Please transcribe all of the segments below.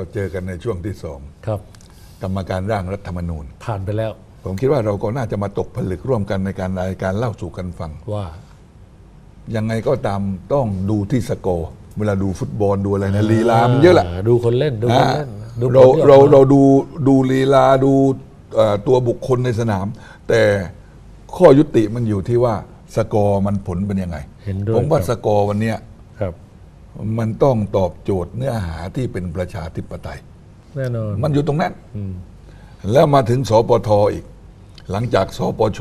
ก็เจอกันในช่วงที่สองครับ กรรมการร่างรัฐธรรมนูญ ผ่านไปแล้ว ผมคิดว่าเราก็น่าจะมาตกผลึกร่วมกันในการรายการเล่าสู่กันฟัง ว่า ยังไงก็ตามต้องดูที่สกอร์เวลาดูฟุตบอลดูอะไรนะลีลามันเยอะแหละดูคนเล่นดูคนนะเล่นดูเราผลที่ออกเรามาเราดูดูลีลาดูเอ่อตัวบุคคลในสนาม แต่ข้อยุติมันอยู่ที่ว่าสกอร์มันผลเป็นยังไงเห็นด้วยผมว่าครับสกอร์วันเนี้ยครับ มันต้องตอบโจทย์เนื้อหาที่เป็นประชาธิปไตย แน่นอนมันอยู่ตรงนั้น แล้วมาถึงสปทอีก หลังจากสปช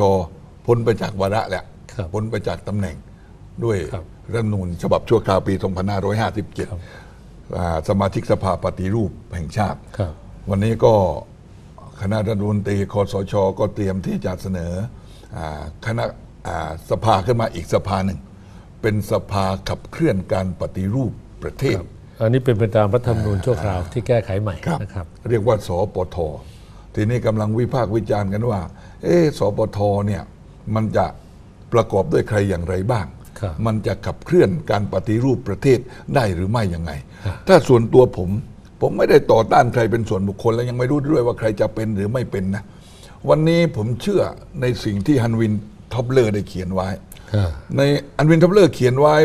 พ้นไปจากวาระแล้วครับพ้นไปจากตำแหน่งด้วยครับรัฐธรรมนูญฉบับชั่วคราวปีครับ2557อ่าสมาชิกสภาปฏิรูปแห่งชาติครับวันนี้ก็คณะรัฐมนตรีคอสช ก็เตรียมที่จะเสนออาคณะอ่าสภาขึ้นมาอีกสภาหนึ่ง เป็นสภาขับเคลื่อนการปฏิรูปประเทศ อันนี้เป็นไปตามรัฐธรรมนูญชั่วคราวที่แก้ไขใหม่นะครับ เรียกว่าสปท ทีนี้กำลังวิพากษ์วิจารณ์กันว่า เอ๊ะสปทเนี่ยมันจะประกอบด้วยใครอย่างไรบ้างครับมันจะขับเคลื่อนการปฏิรูปประเทศได้หรือไม่ยังไง ถ้าส่วนตัวผม ผมไม่ได้ต่อต้านใครเป็นส่วนบุคคล และยังไม่รู้ด้วยว่าใครจะเป็นหรือไม่เป็นนะ วันนี้ผมเชื่อในสิ่งที่ฮันวินท็อปเลอร์ได้เขียนไว้ครับ ในอันวินท็อปเลอร์เขียนไว้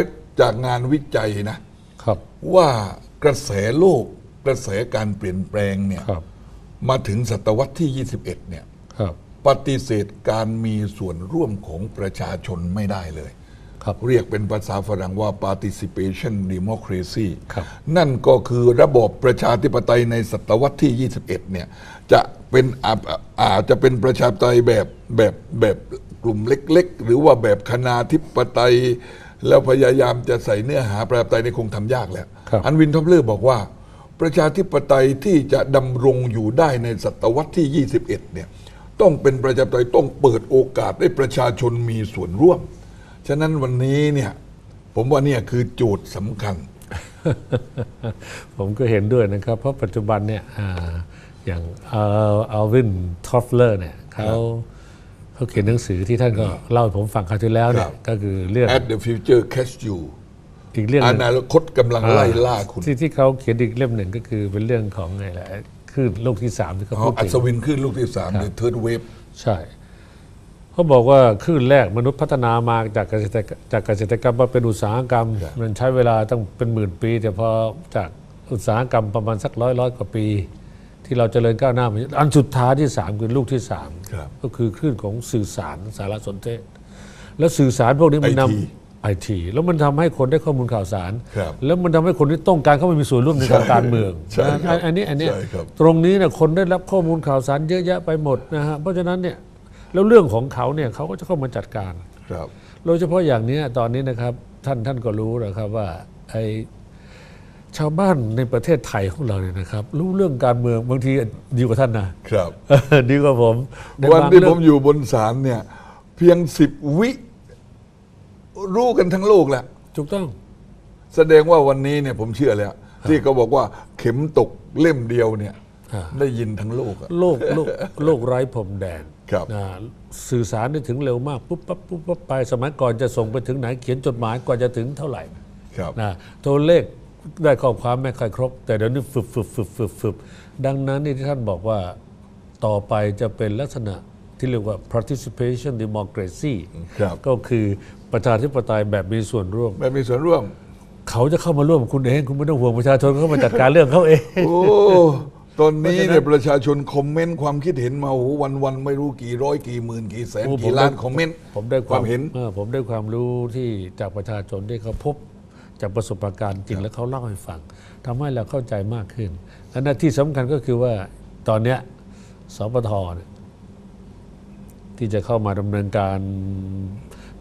จากงานวิจัยนะครับ ว่ากระแสโลกกระแสการเปลี่ยนแปลงเนี่ยครับมาถึงศตวรรษที่ 21 เนี่ยครับปฏิเสธการมีส่วนร่วมของประชาชนไม่ได้เลยครับเรียกเป็นภาษาฝรั่งว่า participation democracy ครับนั่นก็คือระบบประชาธิปไตยในศตวรรษที่ 21 เนี่ย จะเป็นอาอาจจะเป็นประชาธิปไตยแบบแบบแบบ กลุ่มเล็ก ๆ หรือว่าแบบคณาธิปไตย แล้วพยายามจะใส่เนื้อหาประชาธิปไตยในคงทำยากแล้วครับ อันวินทอปเลอร์บอกว่า ประชาธิปไตยที่จะดำรงอยู่ได้ในศตวรรษที่ 21 เนี่ยต้องเป็นประชาธิปไตยต้องเปิดโอกาสให้ประชาชนมีส่วนร่วม ฉะนั้นวันนี้เนี่ยผมว่าเนี่ยคือโจทย์สำคัญ ผมก็เห็นด้วยนะครับ เพราะปัจจุบันเนี่ยอ่าอย่างอัลวินทอฟเลอร์เนี่ยเขา เขาเขียนหนังสือที่ท่านก็เล่าให้ผมฟังคราวที่แล้วเนี่คยรับก็คือเรื่อง At the future catch you อีกเรื่องหอนึ่งนาคตกำลังไล่ล่าคุณที่ที่เขาเขียนอีกเล่มหนึ่งก็คือเป็นเรื่องของไงแหละคลื่นโลกที่สามที่เขาอ๋อพูดอัถึงศวินขึ้นลูกที่สามใน third wave ใช่เขาบอกว่าคลื่นแรกมนุษย์พัฒนามาจากเกษตรจากเกษตรกรรมมาเป็นอุตสาหกรรมครับมันใช้เวลาตั้งเป็นหมื่นปี แต่พอจากอุตสาหกรรมประมาณสักร้อยร้อยกว่าปี ที่เราจเจริญก้าวหน้ามาอันสุดท้ายที่สามคือลูกที่สามครับก็คือคลื่นของสื่อสารสารสนเทศ แล้วสื่อสารพวกนี้มันน IT ำไอทีแล้วมันทำให้คนได้ข้อมูลข่าวสารครับแล้วมันทำให้คนที่ต้องการเข้ามามีส่วนร่วมในทางการเมืองใช่ครับนะอันนี้อันนี้ใช่ครับตรงนี้เนี่ยคนได้รับข้อมูลข่าวสารเยอะแยะไปหมดนะฮะเพราะฉะนั้นเนี่ยแล้วเรื่องของเขาเนี่ยเขาก็จะเข้ามาจัดการครับโดยเฉพาะอย่างเนี้ยตอนนี้นะครับท่านท่านก็รู้นะครับว่าไอ ชาวบ้านในประเทศไทยของเราเนี่ยนะครับ รู้เรื่องการเมืองบางทีดีกว่าท่านนะครับดีกว่าผมในวันบางที่เรื่ผองมอยู่บนศาลเนี่ย เพียงสิบวิรู้กันทั้งโลกแล้วถูกต้อง แสดงว่าวันนี้เนี่ยผมเชื่อแล้ว ที่เขาบอกว่าเข็มตกเล่มเดียวเนี่ยอ่าได้ยินทั้งโลกอะโลกโลกโลกไร้พรมแดนครับนะสื่อสารได้ถึงเร็วมากปุ๊บปั๊บปุ๊บปั๊บไปสมัยก่อนจะส่งไปถึงไหนเขียนจดหมายกว่าจะถึงเท่าไหร่ครับนะตัวเลข ได้ข้อความไม่ค่อยครบ แต่เดี๋ยวนี้ฟึบฟึบฟึบฟึบฟึบดังนั้นนี่ที่ท่านบอกว่าต่อไปจะเป็นลักษณะที่เรียกว่า participation democracy ครับก็คือประชาธิปไตยแบบมีส่วนร่วม แบบมีส่วนร่วม เขาจะเข้ามาร่วมกับคุณเอง คุณไม่ต้องห่วงประชาชนเขามาจัดการเรื่องเขาเองโอ้ตอนนี้เนี่ยประชาชนคอมเมนต์ความคิดเห็นมาโอ้โหวันวันๆไม่รู้กี่ร้อยกี่หมื่นกี่แสนโอ้ผมกี่ล้านได้คอมเมนต์ผมได้ความเห็นออผมได้ความรู้ที่จากประชาชนที่เขาพบ จากประสบการณ์จริงแล้วเขาเล่าให้ฟังทำให้เราเข้าใจมากขึ้นและหน้าที่สำคัญก็คือว่าตอนเนี้ยสปทเนี่ยที่จะเข้ามาดำเนินการ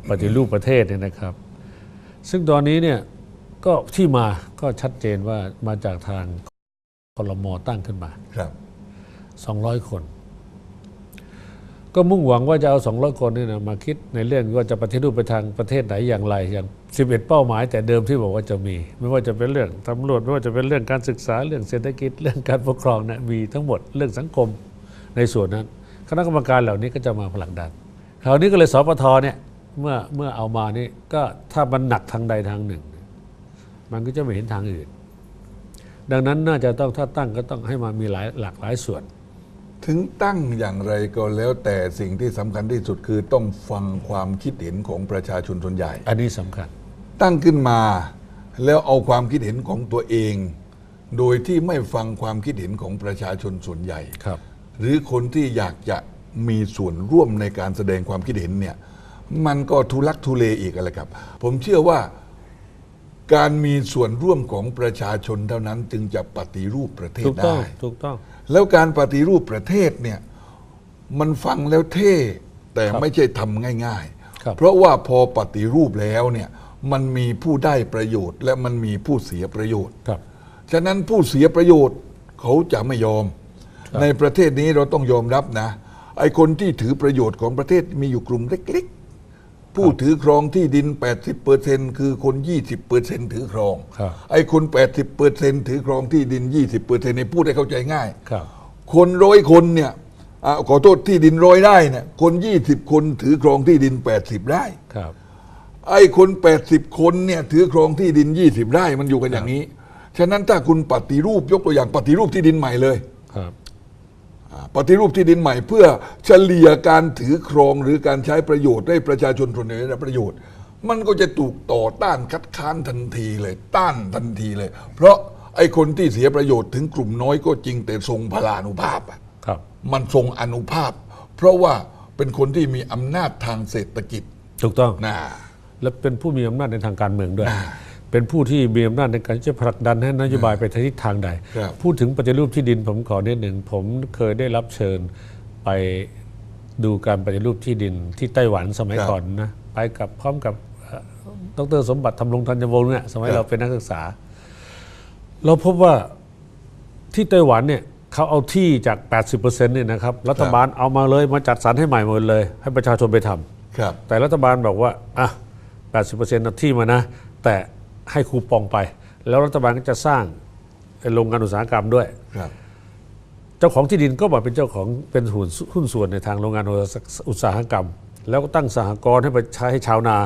ปฏิรูปประเทศเนี่ยนะครับ ซึ่งตอนนี้เนี่ยก็ที่มาก็ชัดเจนว่ามาจากทางคลมตั้งขึ้นมา ครับ 200 คน ก็มุ่งหวังว่าจะเอา 200 คนนี่นะมาคิดในเรื่องว่าจะปฏิรูปไปทางประเทศไหนอย่างไร อย่าง 11 เป้าหมาย แต่เดิมที่บอกว่าจะมี ไม่ว่าจะเป็นเรื่องตำรวจไม่ว่าจะเป็นเรื่องการศึกษาเรื่องเศรษฐกิจเรื่องการปกครองนะมีทั้งหมดเรื่องสังคมในส่วนนั้น คณะกรรมการเหล่านี้ก็จะมาผลักดันคราวนี้ก็เลยสปทเนี่ยเมื่อเมื่อเอามานี่ก็ถ้ามันหนักทางใดทางหนึ่ง มันก็จะไม่เห็นทางอื่น ดังนั้นน่าจะต้องถ้าตั้งก็ต้องให้มามีหลายหลากหลายส่วน ถึงตั้งอย่างไรก็แล้วแต่สิ่งที่สำคัญที่สุดคือต้องฟังความคิดเห็นของประชาชนส่วนใหญ่ อันนี้สำคัญ ตั้งขึ้นมาแล้วเอาความคิดเห็นของตัวเอง โดยที่ไม่ฟังความคิดเห็นของประชาชนส่วนใหญ่ ครับ หรือคนที่อยากจะมีส่วนร่วมในการแสดงความคิดเห็นเนี่ยมันก็ทุลักทุเลอีกอะไรครับ ผมเชื่อว่าการมีส่วนร่วมของประชาชนเท่านั้นจึงจะปฏิรูปประเทศถูกต้องได้ถูกต้อง แล้วการปฏิรูปประเทศเนี่ยมันฟังแล้วเท่ แต่ครับไม่ใช่ทำง่ายครับๆเพราะว่าพอปฏิรูปแล้วเนี่ยมันมีผู้ได้ประโยชน์ และมันมีผู้เสียประโยชน์ครับฉะนั้นผู้เสียประโยชน์เขาจะไม่ยอมครับในประเทศนี้เราต้องยอมรับนะไอ้คนที่ถือประโยชน์ของประเทศมีอยู่กลุ่มเล็กๆ ผู้ถือครองที่ดิน 80%คือคน 20%ถือครอง ครับไอ้คน 80%ถือครองที่ดิน 20%ในพูดให้เข้าใจง่าย ครับ คนร้อยคนเนี่ยอ่าขอโทษที่ดินร้อยได้เนี่ยคน 20 คนถือครองที่ดิน 80 ได้ ครับ ไอ้คน 80 คนเนี่ยถือครองที่ดิน 20 ไร่มันอยู่กันอย่างนี้ ฉะนั้นถ้าคุณปฏิรูปยกตัวอย่างปฏิรูปที่ดินใหม่เลย ครับอ่า ปฏิรูปที่ดินใหม่เพื่อเฉลี่ยการถือครองหรือการใช้ประโยชน์ให้ประชาชนส่วนหนึ่งได้รับประโยชน์ มันก็จะถูกต่อต้านคัดค้านทันทีเลย ต้านทันทีเลย เพราะไอ้คนที่เสียประโยชน์ถึงกลุ่มน้อยก็จริงแต่ทรงพลานุภาพอะครับ มันทรงอนุภาพ เพราะว่าเป็นคนที่มีอำนาจทางเศรษฐกิจถูกต้องนะและเป็นผู้มีอำนาจในทางการเมืองด้วยอ่า เป็นผู้ที่มีอำนาจในการจะผลักดันให้นโยบายไปทิศทางใด ครับพูดถึงปฏิรูปที่ดินผมขอเนิดหนึ่งผมเคยได้รับเชิญไปดูการปฏิรูปที่ดินที่ไต้หวันสมัยก่อนนะไปกับพร้อมกับเอ่อดรสมบัติทำรงธัญวงศ์เนี่ยสมัยเราเป็นนักศึกษา เราพบว่าที่ไต้หวันเนี่ยเขาเอาที่จาก 80%เนี่ยนะครับรัฐบาลเอามาเลยมาจัดสรรให้ใหม่หมดเลย ให้ประชาชนไปทำ ครับ แต่รัฐบาลบอกว่า อะ 80%เอาที่มานะ แต่ ให้คูปองไป แล้วรัฐบาลก็จะสร้างโรงงานอุตสาหกรรมด้วยครับเจ้าของที่ดินก็มาเป็นเจ้าของเป็นหุ้นหุ้นส่วนในทางโรงงานอุตสาหกรรม แล้วก็ตั้งสหกรณ์ให้ไปใช้ให้ชาวนา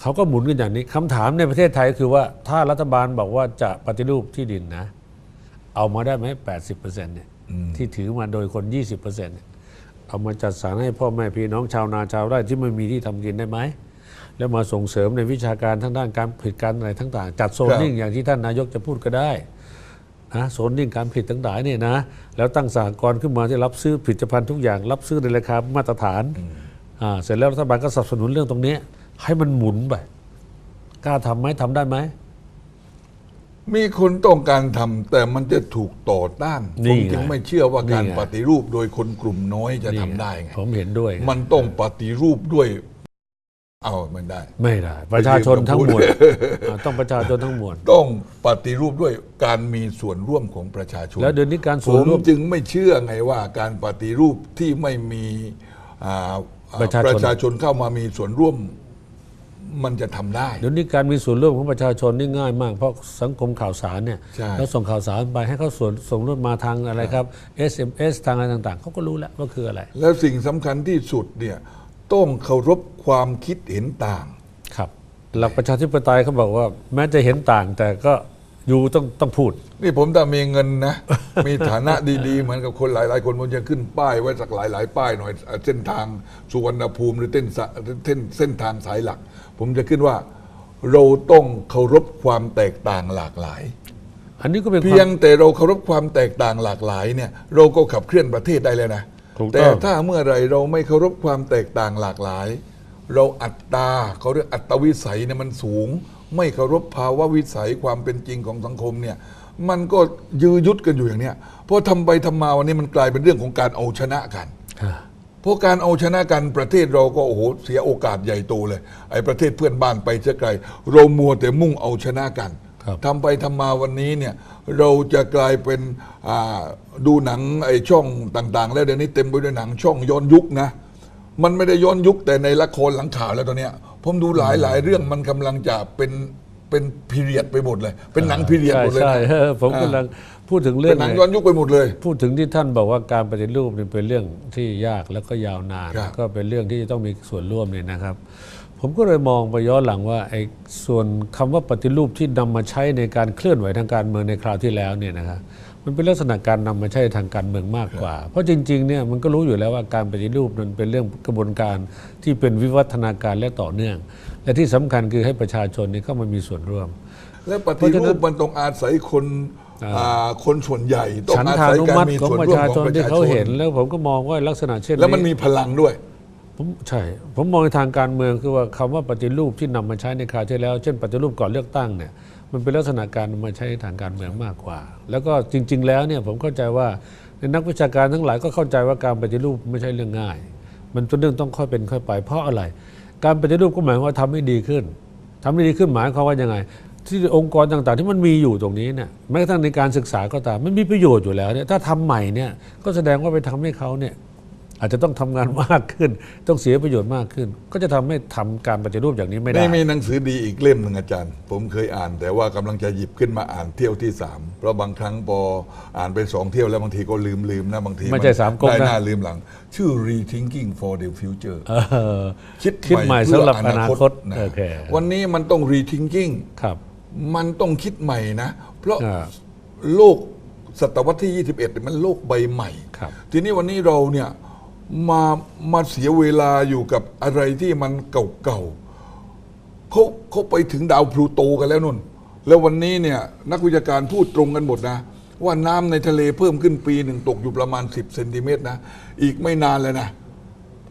เขาก็หมุนกันอย่างนี้คำถามในประเทศไทยก็คือว่าถ้ารัฐบาลบอกว่าจะปฏิรูปที่ดินนะ เอามาได้ไหม80%เนี่ยที่ถือมาโดยคน20%เนี่ยเอามาจัดสรรให้พ่อแม่พี่น้องชาวนาชาวไร่ที่ไม่มีที่ทำกินได้ไหม แล้วมาส่งเสริมในวิชาการทางด้านการผลิตการอะไรต่างๆจัดโซนนิ่งอย่างที่ท่านนายกจะพูดก็ได้นะโซนนิ่งการผลิตต่างๆเนี่ยนะแล้วตั้งสหกรณ์ขึ้นมาที่รับซื้อผลิตภัณฑ์ทุกอย่าง รับซื้อในราคามาตรฐานอ่าเสร็จแล้วรัฐบาลก็สนับสนุนเรื่องตรงนี้ ให้มันหมุนไปกล้าทำไหมทำได้ไหมมีคนต้องการทำแต่มันจะถูกต่อต้านนี่ผมจึงไงไม่เชื่อว่าการนี่ไงปฏิรูปโดยคนกลุ่มน้อยจะนี่ทำได้ไงผมเห็นด้วยไงมันต้องปฏิรูปด้วย เอาไม่ได้ ไม่ได้ ประชาชนทั้งมวลอ่าต้องประชาชนทั้งมวลต้องปฏิรูปด้วยการมีส่วนร่วมของประชาชน แล้วเดี๋ยวนี้การผส่วนมร่วมจึงไม่เชื่อไงว่าการปฏิรูปที่ไม่มีอ่าอ่าประชาชนประชาชนเข้ามามีส่วนร่วมมันจะทำได้ เดี๋ยวนี้การมีส่วนร่วมของประชาชนนี่ง่ายมาก เพราะสังคมข่าวสารเนี่ยใช่แล้วส่งข่าวสารไปให้เขาส่วนส่งร่วมมาทางอะไรครับ SMS ทางอะไรต่าง ๆเขาก็รู้แล้วว่าคืออะไร แล้วสิ่งสำคัญที่สุดเนี่ย ต้องเคารพความคิดเห็นต่าง ครับ หลักประชาธิปไตยเขาบอกว่า แม้จะเห็นต่างแต่ก็อยู่ต้องต้องพูด นี่ผมถ้ามีเงินนะ มีฐานะดีๆ เหมือนกับคนหลาย ๆ คนผมจะขึ้นป้ายไว้สักหลาย ๆ ป้ายหน่อยเส้นทางสุวรรณภูมิหรือเส้นสะเส้นเส้นทางสายหลัก ผมจะขึ้นว่าเราต้องเคารพความแตกต่างหลากหลาย อันนี้ก็เป็นคเพีวายงมแต่เราเคารพความแตกต่างหลากหลายเนี่ย เราก็ขับเคลื่อนประเทศได้เลยนะถูกต้อง แต่ถ้าเมื่อไหรเราไม่เคารพความแตกต่างหลากหลาย เราอัตราเขาเรียกอัตวิสัยเนี่ยมันสูง ไม่เคารพภาวะวิสัยความเป็นจริงของสังคมเนี่ยมันก็ยื้อยุดกันอยู่อย่างเนี้ยเพราะทำไปทำมาวันนี้มันกลายเป็นเรื่องของการเอาชนะกันอ่าเพราะการเอาชนะกันประเทศเราก็โอ้โหเสียโอกาสใหญ่โตเลย ไอ้ประเทศเพื่อนบ้านไปเสียไกลเรามัวแต่มุ่งเอาชนะกันครับ ทำไปทำมาวันนี้เนี่ยเราจะกลายเป็นอ่าดูหนังไอ้ช่องต่าง ๆ แล้วเดี๋ยวนี้เต็มไปด้วยหนังช่องย้อนยุคนะมันไม่ได้ย้อนยุคแต่ในละครหลังข่าวแล้วตอนเนี้ยผมดูหลายหลายๆเรื่องมันกำลังจะเป็นเป็นพีเรียดไปหมดเลย เป็นหนังพีเรียดใช่หมดเลยใช่นะเออผมกำลังพูดถึงเรื่เป็องนหนังเนี่ยย้อนยุคไปหมดเลย พูดถึงที่ท่านบอกว่าการปฏิรูปเนี่ยเป็นเรื่องที่ยากแล้วก็ยาวนานครับก็เป็นเรื่องที่ต้องมีส่วนร่วมเนี่ยนะครับ ผมก็เลยมองไปย้อนหลังว่าไอ้ส่วนคำว่าปฏิรูปที่นำมาใช้ในการเคลื่อนไหวทางการเมืองในคราวที่แล้วเนี่ยนะครับมันเป็นลักษณะการนำมาใช้ทางการเมืองมากกว่า เพราะจริงๆเนี่ยมันก็รู้อยู่แล้วว่าการปฏิรูปมันเป็นเรื่องกระบวนการที่เป็นวิวัฒนาการและต่อเนื่อง และที่สำคัญคือให้ประชาชนเนี่ยเข้ามามีส่วนร่วม และปฏิรูปมันต้องอาศัยคนอ่าคนส่วนใหญ่ต้องฉันอาทาศัยนุการมัติมีของส่วนประร่วมชาขชองนประที่ชาเขาชนเห็นแล้วผมก็มองว่าลักษณะเช่นนี้แล้วมันมีพลังด้วย ผมใช่ ผมมองในทางการเมืองคือว่าคำว่าปฏิรูปที่นำมาใช้ในคราวที่แล้ว เช่นปฏิรูปก่อนเลือกตั้งเนี่ยมันเป็นลักษณะการมาใช้ในทางการเมืองมากกว่า แล้วก็จริง ๆ แล้วเนี่ยผมเข้าใจว่าในนักวิชาการทั้งหลายก็เข้าใจว่าการปฏิรูปไม่ใช่เรื่องง่าย มันเป็นเรื่องต้องค่อยเป็นค่อยไป เพราะอะไร การปฏิรูปก็หมายว่าทำให้ดีขึ้นทำให้ดีขึ้นหมายความว่ายังไง ที่องค์กรต่างๆ ที่มันมีอยู่ตรงนี้เนี่ยแม้กระทั่งในการศึกษาก็ตามมันมีประโยชน์อยู่แล้วเนี่ยถ้าทำใหม่เนี่ยก็แสดงว่าไปทำให้เขาเนี่ย อาจจะต้องทำงานมากขึ้น ต้องเสียประโยชน์มากขึ้น ก็จะทำให้ทำการปฏิรูปอย่างนี้ไม่ได้นี่มีหนังสือดีอีกเล่มหนึ่งอาจารย์ ผมเคยอ่าน แต่ว่ากำลังจะหยิบขึ้นมาอ่านเที่ยวที่สามเพราะบางครั้งพออ่านไปสองเที่ยวแล้วบางทีก็ลืมลืมนะบางทีไม่ใช่สามก๊กนะได้หน้าลืมหลัง ชื่อ rethinking for the future เออคิดคิดใหม่เพื่สำหรับอนาคตนะโอเควันนี้มันต้อง rethinking ครับ มันต้องคิดใหม่นะ เพราะอ่าโลกศตวรรษที่ 21เนี่ยมันโลกใบใหม่ครับทีนี้วันนี้เราเนี่ย มามาเสียเวลาอยู่กับอะไรที่มันเก่าๆเขาเขาไปถึงดาวพลูโตกันแล้วนุ่น แล้ววันนี้เนี่ยนักวิชาการพูดตรงกันหมดนะ ว่าน้ำในทะเลเพิ่มขึ้นปีหนึ่งตกอยู่ประมาณ 10เซนติเมตรนะ อีกไม่นานเลยนะ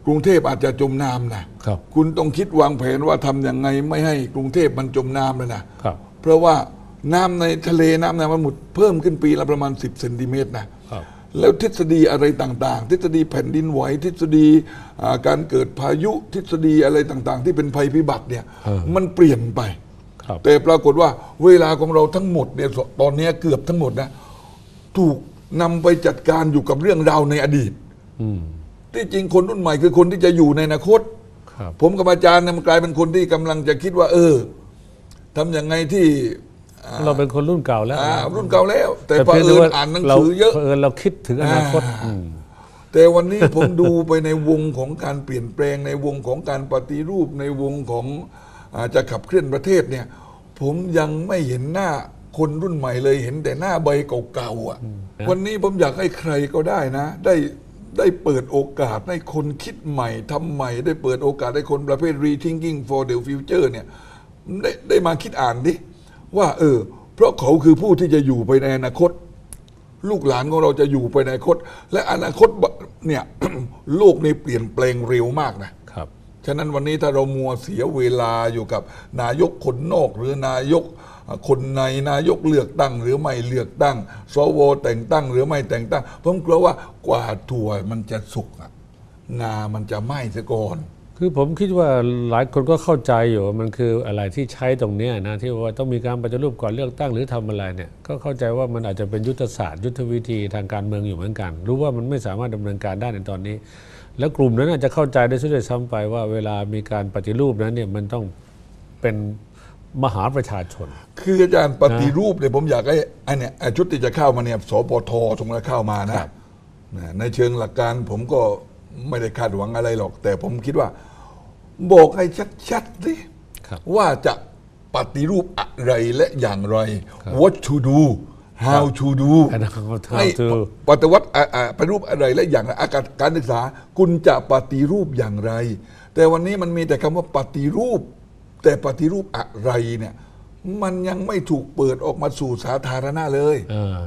กรุงเทพอาจจะจมน้ำนะครับ คุณต้องคิดวางแผนว่าทำยังไงไม่ให้กรุงเทพมันจมน้ำเลยนะครับ เพราะว่าน้ำในทะเลน้ำในมันหมุดเพิ่มขึ้นปีละประมาณ 10เซนติเมตรนะครับ แล้วทฤษฎีอะไรต่างๆ ทฤษฎีแผ่นดินไหวทฤษฎีอ่าการเกิดพายุทฤษฎีอะไรต่างๆ ที่เป็นภัยพิบัติเนี่ยมันเปลี่ยนไปครับแต่ปรากฏว่าเวลาของเราทั้งหมดเนี่ยตอนนี้เกือบทั้งหมดนะถูกนำไปจัดการอยู่กับเรื่องราวในอดีตอืมที่จริงคนรุ่นใหม่คือคนที่จะอยู่ในอนาคตครับผมกับอาจารย์เนี่ยมันกลายเป็นคนที่กำลังจะคิดว่า เออทำยังไงที่อ่า เราเป็นคนรุ่นเก่าแล้วอ่ารุ่นเก่าแล้ว แต่เผพียงอิญว่าอ่านหนังเราสือเยอะเผอิญเราคิดถึงอนาคตอ่าอืมแต่วันนี้ผมดูไปในวงของการเปลี่ยนแปลงในวงของการปฏิรูปในวงของอาจะขับเคลื่อนประเทศเนี่ย ผมยังไม่เห็นหน้าคนรุ่นใหม่เลยเห็นแต่หน้าใบเก่าๆอะ วันนี้ผมอยากให้ใครก็ได้นะ ได้ได้เปิดโอกาสให้คนคิดใหม่ทำใหม่ ได้เปิดโอกาสให้คนประเภท rethinking for the future เนี่ย ได้ได้มาคิดอ่านดิ ว่าเออ เพราะเขาคือผู้ที่จะอยู่ไปในอนาคต ลูกหลานของเราจะอยู่ไปในอนาคต และอนาคตเนี่ย โลกนี้เปลี่ยนแปลงเร็วมากนะครับ ฉะนั้นวันนี้ถ้าเรามัวเสียเวลาอยู่กับนายกคนนอกหรือนายกคนในนายกเลือกตั้ง หรือไม่เลือกตั้งสวแต่งตั้ง หรือไม่แต่งตั้งผมกลัวว่ากว่าถั่วมันจะสุกอะงามันจะไหม้ซะก่อน คือผมคิดว่าหลายคนก็เข้าใจอยู่ว่ามันคืออะไรที่ใช้ตรงเนี้ยนะที่ว่าต้องมีการปฏิรูปก่อนเลือกตั้งหรือทำอะไรเนี่ยก็เข้าใจว่ามันอาจจะเป็นยุทธศาสตร์ยุทธวิธีทางการเมืองอยู่เหมือนกัน รู้ว่ามันไม่สามารถดำเนินการได้ในตอนนี้ แล้วกลุ่มนั้นอาจจะเข้าใจได้ซะด้วยซ้ำไปว่าเวลามีการปฏิรูปนั้นเนี่ยมันต้องเป็นมหาประชาชน คืออาจารย์ปฏิรูปเนี่ยผมอยากให้ไอ้เนี่ยไอ้ชุดที่จะเข้ามาเนี่ยสปทตรงนั้นเข้ามานะครับนะในเชิงหลักการผมก็ไม่ได้คาดหวังอะไรหรอก แต่ผมคิดว่า บอกให้ชัดๆสิครับว่าจะปฏิรูปอะไรและอย่างไร what to do how to do อันนั้น how ให้ to ปฏิวัติอ่าอ่าปฏิรูปอะไรและอย่างไรอาการการศึกษาคุณจะปฏิรูปอย่างไร แต่วันนี้มันมีแต่คำว่าปฏิรูป แต่ปฏิรูปอะไรเนี่ยมันยังไม่ถูกเปิดออกมาสู่สาธารณะเลยเออ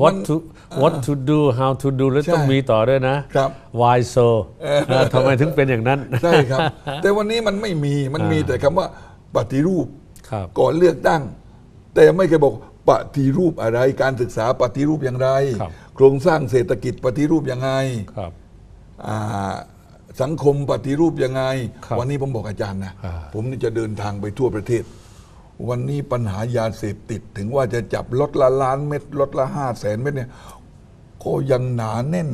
what to what to do how to do แล้วต้องใช่มีต่อด้วยนะครับ why so เออทำไมถึงเป็นอย่างนั้น ใช่ครับ แต่วันนี้มันไม่มีมันมีแต่คำว่าปฏิรูปครับก่อนเลือกตั้ง แต่ไม่เคยบอกปฏิรูปอะไร การศึกษาปฏิรูปอย่างไรครับโครงสร้างเศรษฐกิจปฏิรูปยังไงครับอ่าสังคมปฏิรูปยังไงครับวันนี้ผมบอกอาจารย์นะอ่าผมนี่จะเดินทางไปทั่วประเทศ วันนี้ปัญหายาเสพติดถึงว่าจะจับลดละล้านเม็ดลดละห้าแสนเม็ดเนี่ยก็ยังหนาแน่น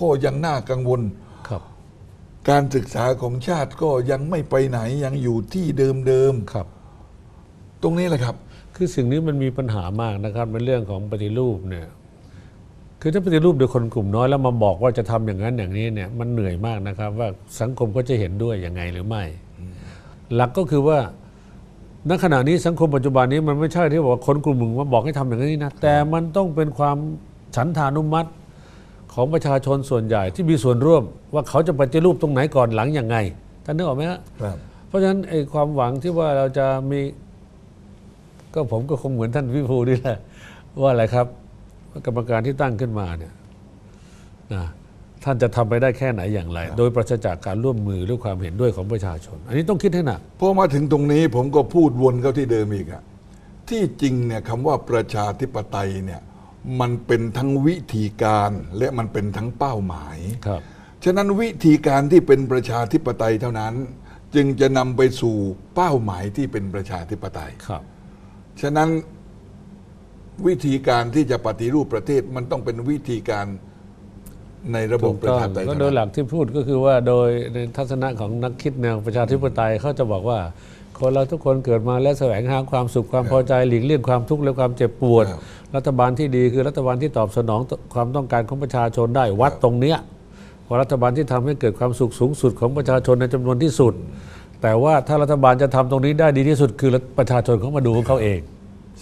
ก็ยังน่ากังวลครับ การศึกษาของชาติก็ยังไม่ไปไหนยังอยู่ที่เดิมครับๆตรงนี้แหละครับ คือสิ่งนี้มันมีปัญหามากนะครับในเรื่องของปฏิรูปเนี่ยคือถ้าปฏิรูปโดยคนกลุ่มน้อยแล้วมาบอกว่าจะทำอย่างนั้นอย่างนี้เนี่ยมันเหนื่อยมากนะครับ ว่าสังคมก็จะเห็นด้วยยังไงหรือไม่ หลักก็คือว่า ณขณะนี้สังคมปัจจุบันนี้มันไม่ใช่ที่บอกว่าคนกลุ่มหนึ่งมาบอกให้ทำอย่างนี้นะแต่มันต้องเป็นความฉันทานุมัติของประชาชนส่วนใหญ่ที่มีส่วนร่วม ว่าเขาจะปฏิรูปตรงไหนก่อนหลังอย่างไงท่านนึกออกไหมฮะครับเพราะฉะนั้นไอ้ความหวังที่ว่าเราจะมี ก็ผมก็คงเหมือนท่านวิภูนี่แหละว่าอะไรครับว่ากรรมการที่ตั้งขึ้นมาเนี่ยนะ ท่านจะทำไปได้แค่ไหนอย่างไร โดยปราศจากการร่วมมือหรือความเห็นด้วยของประชาชน อันนี้ต้องคิดให้หนักพอมาถึงตรงนี้ผมก็พูดวนเข้าที่เดิมอีกอะที่จริงเนี่ยคำว่าประชาธิปไตยเนี่ยมันเป็นทั้งวิธีการและมันเป็นทั้งเป้าหมายครับฉะนั้นวิธีการที่เป็นประชาธิปไตยเท่านั้น จึงจะนำไปสู่เป้าหมายที่เป็นประชาธิปไตยครับ ฉะนั้นวิธีการที่จะปฏิรูปประเทศมันต้องเป็นวิธีการ ในระบบถูกประต้องชาธิปไตยก็เท่าโดยหนั้นลักที่พูดก็คือว่าโดยในทัศนะของนักคิดแนวประชาธิปไตยเขาจะบอกว่า คนเราทุกคนเกิดมาและแสวงหาความสุขความพอใจหลีกเลี่ยงความทุกข์และความเจ็บปวดครับรัฐบาลที่ดีคือรัฐบาลที่ตอบสนองความต้องการของประชาชนได้วัดตรงเนี้ยว่ารัฐบาลที่ทำให้เกิดความสุขสูงสุดของประชาชนในจำนวนที่สุด แต่ว่าถ้ารัฐบาลจะทำตรงนี้ได้ดีที่สุด คือประชาชนเขามาดูของเขาเองใช่ท่า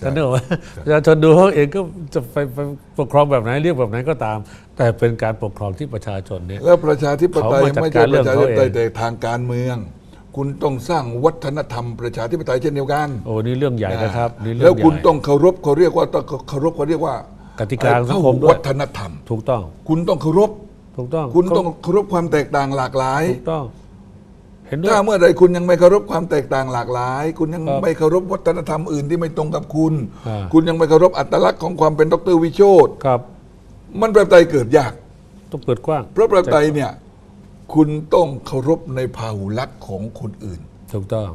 นนึกออกไหมประชาชนดูเขาเองก็จะไปไปปกครองแบบไหนเรียกแบบไหนก็ตาม แต่เป็นการปกครองที่ประชาชนเนี่ยแล้วประชาธิปไตยเขามาจัดไม่กาใช่รเรื่ปองระชาธิปไตยเขาเองแต่ทางการเมือง คุณต้องสร้างวัฒนธรรมประชาธิปไตยเช่นเดียวกันโอ้นี่เรื่องใหญ่นะครับนี่เรื่แล้อวงใหญ่คุณต้องเคารพเขาเรียกว่าต้องเคารพเขาเรียกว่ากติกาของสังคมด้วยวัฒนธรรม ถูกต้อง คุณต้องเคารพถูกต้อง คุณต้องเคารพความแตกต่างหลากหลาย ถูกต้อง เห็นด้วย ถ้าเมื่อใดคุณยังไม่เคารพความแตกต่างหลากหลาย คุณยังครับไม่เคารพวัฒนธรรมอื่นที่ไม่ตรงกับคุณ อ่า คุณยังไม่เคารพอัตลักษณ์ของความเป็นดรวิโชตครับ มันประชาธิปไตยเกิดยาก ต้องเปิดกว้างเพราะประชาธิปไตยเนี่ยคุณต้องเคารพในภาหุลักษณ์ของคนอื่น ถูกต้อง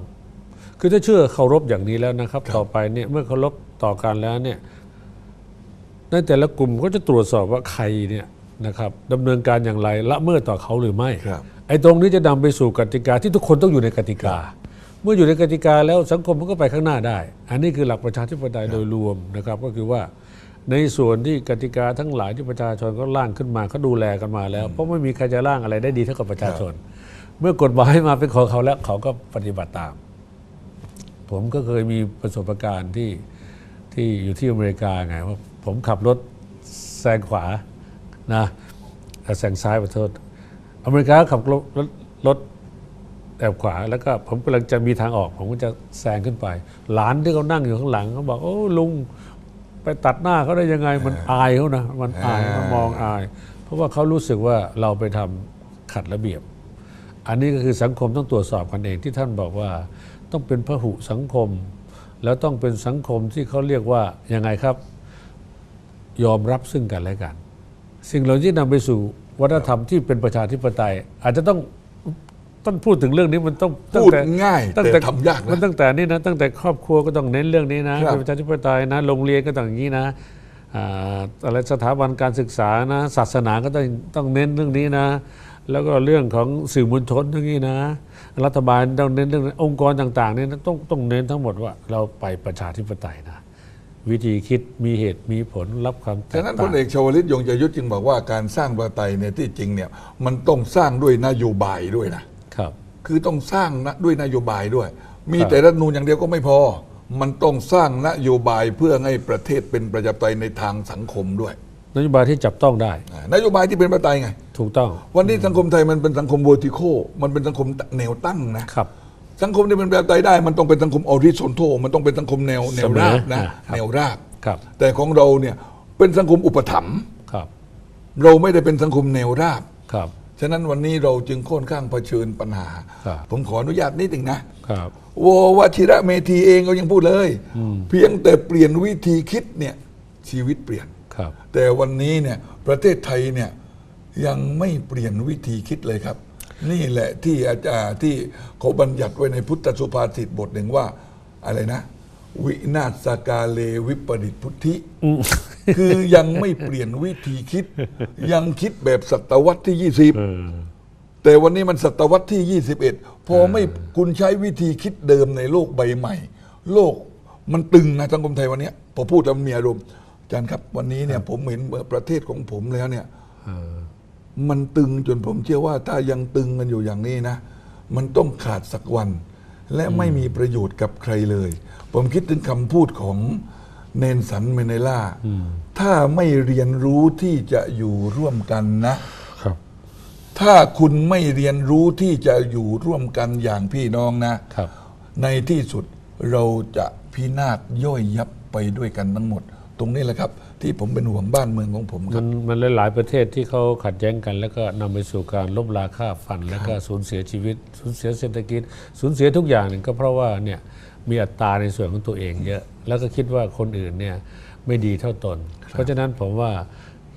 คือถ้าเชื่อเคารพอย่างนี้แล้วนะครับ ต่อไปเนี่ยเมื่อเคารพต่อกันแล้วเนี่ยในแต่ละกลุ่มก็จะตรวจสอบว่าใครเนี่ยนะครับดำเนินการอย่างไรละเมิดต่อเขาหรือไม่ ครับ ไอ้ตรงนี้จะนำไปสู่กติกาที่ทุกคนต้องอยู่ในกติกา เมื่ออยู่ในกติกาแล้วสังคมมันก็ไปข้างหน้าได้ อันนี้คือหลักประชาธิปไตยโดยรวมนะครับ ก็คือว่าในส่วนที่กติกาทั้งหลายที่ประชาชนก็ร่างขึ้นมาเขาดูแลกันมาแล้ว เพราะไม่มีใครจะร่างอะไรได้ดีเท่ากับประชาชน เมื่อกฎหมายมาเป็นของเขาแล้วเขาก็ปฏิบัติตาม ผมก็เคยมีประสบการณ์ที่ที่อยู่ที่อเมริกาไงว่าผมขับรถแซงขวานะเอ่อแซงซ้ายขอโทษ อเมริกาขับรถรถรถแอบขวาแล้วก็ผมกำลังจะมีทางออก ผมก็จะแซงขึ้นไป หลานที่เขานั่งอยู่ข้างหลังเขาบอกโอ้ลุงไปตัดหน้าเขาได้ยังไงมันอายเขานะมันอายมันมองอาย เพราะว่าเขารู้สึกว่าเราไปทำขัดระเบียบ อันนี้ก็คือสังคมต้องตรวจสอบกันเองที่ท่านบอกว่า ต้องเป็นพหุสังคม แล้วต้องเป็นสังคมที่เขาเรียกว่ายังไงครับ ยอมรับซึ่งกันและกัน สิ่งเหล่านี้นำไปสู่ วัฒนธรรมที่เป็นประชาธิปไตย อาจจะต้องต้องพูดถึงเรื่องนี้มันต้องตั้งพูดแต่ง่ายตั้งแต่ทำยากนะมันตั้งแต่นี่นะตั้งแต่ครอบครัวก็ต้องเน้นเรื่องนี้นะครับเป็นประชาธิปไตยนะโรงเรียนก็ต้องอย่างนี้นะอ่าอะไรสถาบันการศึกษานะศาสนาก็ต้องต้องเน้นเรื่องนี้นะ แล้วก็เรื่องของสื่อมวลชนอย่างนี้นะ รัฐบาลต้องเน้นเรื่ององค์กรต่างๆเนี่ยนะต้องต้องเน้นทั้งหมดว่าเราไปประชาธิปไตยนะ วิธีคิดมีเหตุมีผลรับความแตกฉะนั้นพต่างลเอกชวลิตยงใจยุทธจึงบอกว่าการสร้างประชาธิปไตยเนี่ยที่จริงเนี่ยมันต้องสร้างด้วยนโยบายด้วยนะครับ คือต้องสร้างนะด้วยนโยบายด้วย มีครับแต่รัฐธรรมนูนอย่างเดียวก็ไม่พอ มันต้องสร้างนโยบายเพื่อให้ประเทศเป็นประชาธิปไตยในทางสังคมด้วย นโยบายที่จับต้องได้อ่านโยบายที่เป็นประชาธิปไตยไง ถูกต้อง วันนี้สังคมไทยมันเป็นสังคม vertical มันเป็นสังคมแนวตั้งนะครับ สังคมที่เป็นประชาธิปไตยได้ มันต้องเป็นสังคม horizontal มันต้องเป็นสังคมแนวแนวราบนะอ่าครับแนวราบครับ แต่ของเราเนี่ยเป็นสังคมอุปถัมภ์ครับ เราไม่ได้เป็นสังคมแนวราบครับ ฉะนั้นวันนี้เราจึงค่อนข้างเผชิญปัญหาครับผมขออนุญาตนิดหนึ่งนะครับโววชิระเมธีเองก็ยังพูดเลย เพียงแต่เปลี่ยนวิธีคิดเนี่ยชีวิตเปลี่ยนครับ แต่วันนี้เนี่ยประเทศไทยเนี่ยยังไม่เปลี่ยนวิธีคิดเลยครับ นี่แหละที่อาจารย์ที่เขาบัญญัติไว้ในพุทธสุภาษิตบทหนึ่งว่าอะไรนะ วินาศกาเลวิปริตพุทธิ คือยังไม่เปลี่ยนวิธีคิด ยังคิดแบบศตวรรษที่ยี่สิบเออแต่วันนี้มันศตวรรษที่ 21 พอไม่คุณใช้วิธีคิดเดิมในโลกใบใหม่ โลกมันตึงนะสังคมไทยวันเนี้ยพอพูดแล้วมีอารมณ์อาจารย์ครับ วันนี้เนี่ยผมเห็นประเทศของผมแล้วเนี่ยเออ มันตึงจนผมเชื่อว่าถ้ายังตึงกันอยู่อย่างนี้นะ มันต้องขาดสักวัน และไม่มีประโยชน์กับใครเลย ผมคิดถึงคำพูดของเนนสันเมเนล่า ถ้าไม่เรียนรู้ที่จะอยู่ร่วมกันนะ ครับ ถ้าคุณไม่เรียนรู้ที่จะอยู่ร่วมกันอย่างพี่น้องนะครับ ในที่สุดเราจะพินาศย่อยยับไปด้วยกันทั้งหมด ตรงนี้แหละครับ ที่ผมเป็นห่วงบ้านเมืองของผมคมัรับ นมันหลายๆประเทศที่เขาขัดแย้งกัน แล้วก็นำไปสู่การล้มราค่าฟัน แล้วก็สูญเสียชีวิต สูญเสียเศรษฐกิจ สูญเสียทุกอย่างเนี่ยก็เพราะว่าเนี่ยมีอัตราในส่วนของตัวเองเยอะ แล้วก็คิดว่าคนอื่นเนี่ยไม่ดีเท่าตน เพราะฉะนั้นผมว่า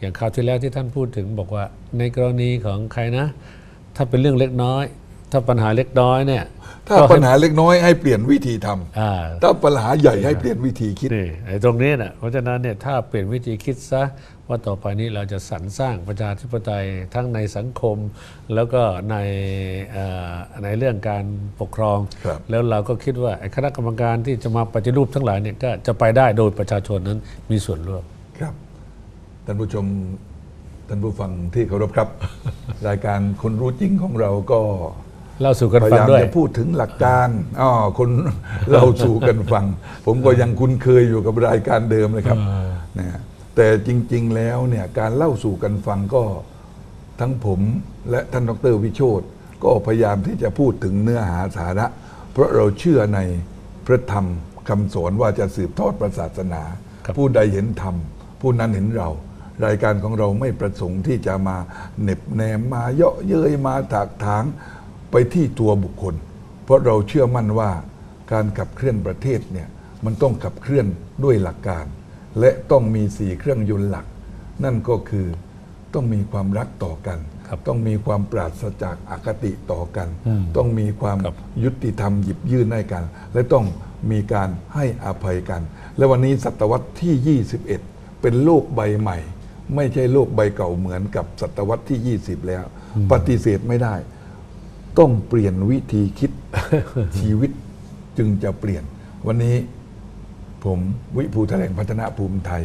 อย่างคราวที่แล้วที่ท่านพูดถึงบอกว่าในกรณีของใครนะ ถ้าเป็นเรื่องเล็กน้อย ถ้าปัญหาเล็กน้อยเนี่ย ถ้าก็ปัญหาเล็กน้อยให้เปลี่ยนวิธีทำอ่าถ้าปัญหาใหญ่ให้เปลี่ยนวิธีคิด นี่ไอ้ตรงนี้นะเพราะฉะนั้นเนี่ยถ้าเปลี่ยนวิธีคิดซะว่าต่อไปนี้เราจะสรรสร้างประชาธิปไตยทั้งในสังคม แล้วก็ในเอ่อในเรื่องการปกครอง ครับ แล้วเราก็คิดว่าไอ้คณะกรรมการที่จะมาปฏิรูปทั้งหลายเนี่ยก็จะไปได้โดยประชาชนนั้นมีส่วนร่วม ครับท่านผู้ชมท่านผู้ฟังที่เคารพครับ รายการคนรู้จริงของเราก็ เล่าสู่กันพฟัยางยามด้วย จะพูดถึงหลักการอ๋อคนเราสู่กันฟัง ผมก็ยังคุ้นเคยอยู่กับรายการเดิมเลยครับนะฮะแต่จริง ๆ แล้วเนี่ยการเล่าสู่กันฟังก็ทั้งผมและท่านดรวิโชตก็พยายามที่จะพูดถึงเนื้อหาสาระ เพราะเราเชื่อในพระธรรมคำสอนว่าจะสืบทอดพระศาสนา ครับ ผู้ใดเห็นธรรม ผู้นั้นเห็นเรา รายการของเราไม่ประสงค์ที่จะมาเหน็บแนมมาเยาะเย้ยมาถากถาง ไปที่ตัวบุคคล เพราะเราเชื่อมั่นว่าการขับเคลื่อนประเทศเนี่ยมันต้องขับเคลื่อนด้วยหลักการ และต้องมีสี่เครื่องยนต์หลัก นั่นก็คือต้องมีความรักต่อกันครับต้องมีความปราศจากอคติต่อกัน ต้องมีความครับยุติธรรมหยิบยื่นให้กัน และต้องมีการให้อภัยกัน และวันนี้ศตวรรษที่ 21 เป็นโลกใบใหม่ ไม่ใช่โลกใบเก่าเหมือนกับศตวรรษที่ 20 แล้ว ปฏิเสธไม่ได้ ต้องเปลี่ยนวิธีคิด ชีวิตจึงจะเปลี่ยน วันนี้ผมวิภูแถลงพัฒนาภูมิไทย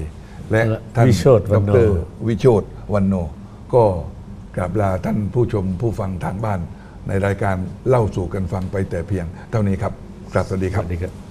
และท่านวิโชติวรรณโนดรวิโชตวันโน ก็กราบลาท่านผู้ชมผู้ฟังทางบ้าน ในรายการเล่าสู่กันฟังไปแต่เพียง เท่านี้ครับกราบสวัสดีคสรับวัสดีครับ